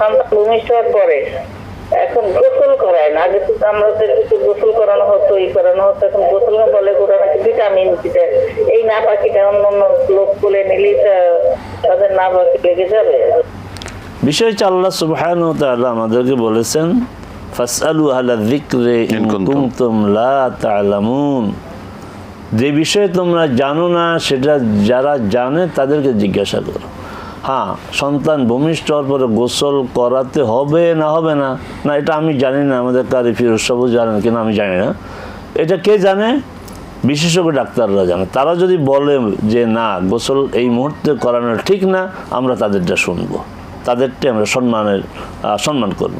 সন্তান ভূমিষ্ঠ এখন গোসল করায় না। আগে তো আমরা তো একটু গোসল করানো হতো ই করানো হতো এখন গোসল না বলে ওরা নাকি ভিটামিন দিতে। এই না পাখিটা অন্য অন্য লোক কোলে নিলেই তাদের না পাখি লেগে যাবে। বিষয় হচ্ছে আল্লাহ সুবহান আমাদেরকে বলেছেন ফাসআলু আলা যিকরি ইন কুনতুম। কুনতুম লা তা'লামুন যে বিষয়ে তোমরা জানো না সেটা যারা জানে তাদেরকে জিজ্ঞাসা করো। হ্যাঁ সন্তান ভূমিষ্ঠ হওয়ার পরে গোসল করাতে হবে না হবে না? না, এটা আমি জানি না, আমাদের কারি ফিরোজ জানেন কিনা, আমি জানি না। এটা কে জানে? বিশেষজ্ঞ ডাক্তাররা জানে। তারা যদি বলে যে না, গোসল এই মুহূর্তে করানো ঠিক না, আমরা তাদেরটা শুনব। তাদেরটা আমরা সম্মানের সম্মান করব।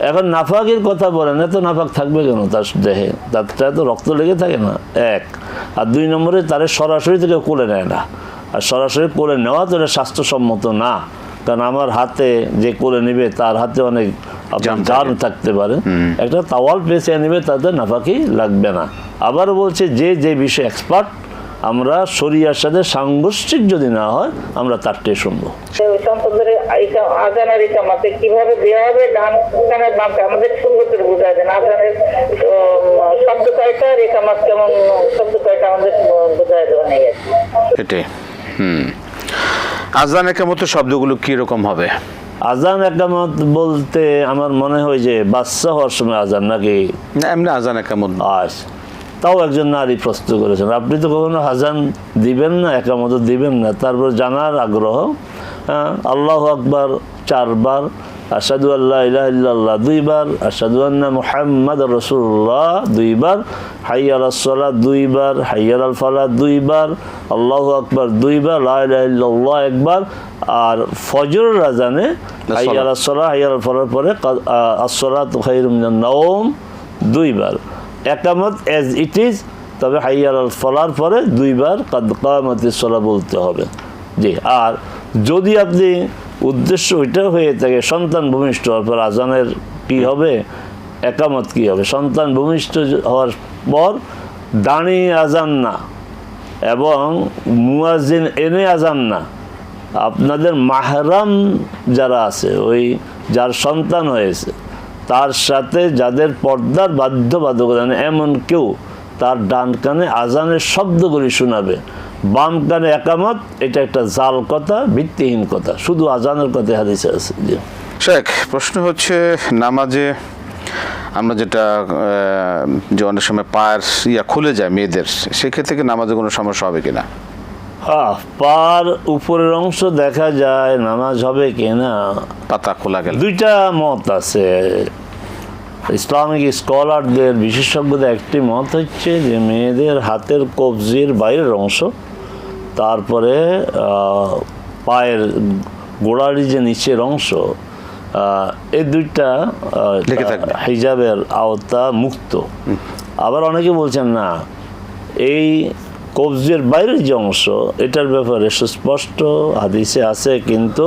এখন নাফাকের কথা বলেন, এত নাফাক থাকবে কেন তার দেহে? তারটা তো রক্ত লেগে থাকে না। এক। আর দুই নম্বরে তারে সরাসরি থেকে কোলে নেয় না। আর সরাসরি কোলে নেওয়া তো এটা স্বাস্থ্যসম্মত না। কারণ আমার হাতে যে কোলে নেবে তার হাতে অনেক আপনার জার্ম থাকতে পারে। একটা তাওয়াল পেঁচিয়ে নেবে তাদের নাফাকি লাগবে না। আবার বলছে যে যে বিষয়ে এক্সপার্ট আমরা শরিয়ার সাথে সাংঘর্ষিক যদি না হয় আমরা তারটাই শুনব। কীভাবে দেওয়া হবে ডান কানের আমাদের বোঝা যায় আজানের শব্দ কয়টা আর কেমন শব্দ কয়টা আমাদের বোঝা দেওয়া নেই আর কি। এটাই। হুম। আজান একামত শব্দগুলো কীরকম হবে? আজান একামত বলতে আমার মনে হয় যে বাচ্চা হওয়ার সময় আজান নাকি? না এমনি আজান একামত। আজ তাও একজন নারী প্রস্তুত করেছেন আপনি তো কখনো আজান দিবেন না একামত দিবেন না তারপর জানার আগ্রহ হ্যাঁ, আল্লাহ আকবার চারবার আসাদু আল্লাহ ইলাহ দুইবার আসাদু আন্না মুহাম্মদ রসুল্লাহ দুইবার হাইয়াল আসলা দুইবার হাইয়াল আল ফালা দুইবার আল্লাহ আকবার দুইবার লা ইলাহা একবার আর ফজর রাজানে হাইয়াল আসলা হাইয়াল আল ফালার পরে আসলা তো খাইরুম নওম দুইবার। একামত এজ ইট ইজ তবে হাইয়াল আল ফলার পরে দুইবার কাদ কামাতি সলা বলতে হবে। জি আর যদি আপনি উদ্দেশ্য ওইটা হয়ে থাকে, সন্তান ভূমিষ্ঠ হওয়ার পর আজানের কি হবে? একামত কি হবে? সন্তান ভূমিষ্ঠ হওয়ার পর দাঁড়িয়ে আজান না এবং মুয়াজিন এনে আজান না। আপনাদের মাহরাম যারা আছে, ওই যার সন্তান হয়েছে, তার সাথে যাদের পর্দার বাধ্যবাধকতা এমন কেউ তার ডান কানে আজানের শব্দগুলি শোনাবে। বাম কানে একামত এটা একটা জাল কথা ভিত্তিহীন কথা। শুধু আজানের কথা হাদিসে আছে জি। শেখ প্রশ্ন হচ্ছে নামাজে আমরা যেটা যে অনেক সময় পায়ের ইয়া খুলে যায় মেয়েদের সেক্ষেত্রে কি নামাজে কোনো সমস্যা হবে কিনা? হ্যাঁ পার উপরের অংশ দেখা যায় নামাজ হবে কিনা? পাতা খোলা গেল। দুইটা মত আছে। ইসলামিক স্কলারদের বিশেষজ্ঞদের একটি মত হচ্ছে যে মেয়েদের হাতের কবজির বাইরের অংশ তারপরে পায়ের গোড়ালি যে নিচের অংশ এই দুইটা হিজাবের আওতা মুক্ত। আবার অনেকে বলছেন না এই কবজের বাইরের যে অংশ এটার ব্যাপারে সুস্পষ্ট হাদিসে আছে কিন্তু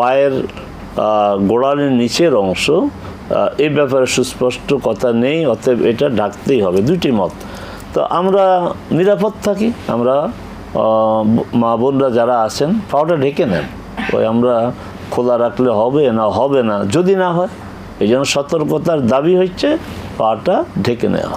পায়ের। গোড়ালির নিচের অংশ এই ব্যাপারে সুস্পষ্ট কথা নেই অতএব এটা ঢাকতেই হবে। দুটি মত। তো আমরা নিরাপদ থাকি আমরা মা বোনরা যারা আছেন পাওয়াটা ঢেকে নেন। ওই আমরা খোলা রাখলে হবে না হবে না, যদি না হয়, এই জন্য সতর্কতার দাবি হচ্ছে পাটা ঢেকে নেওয়া।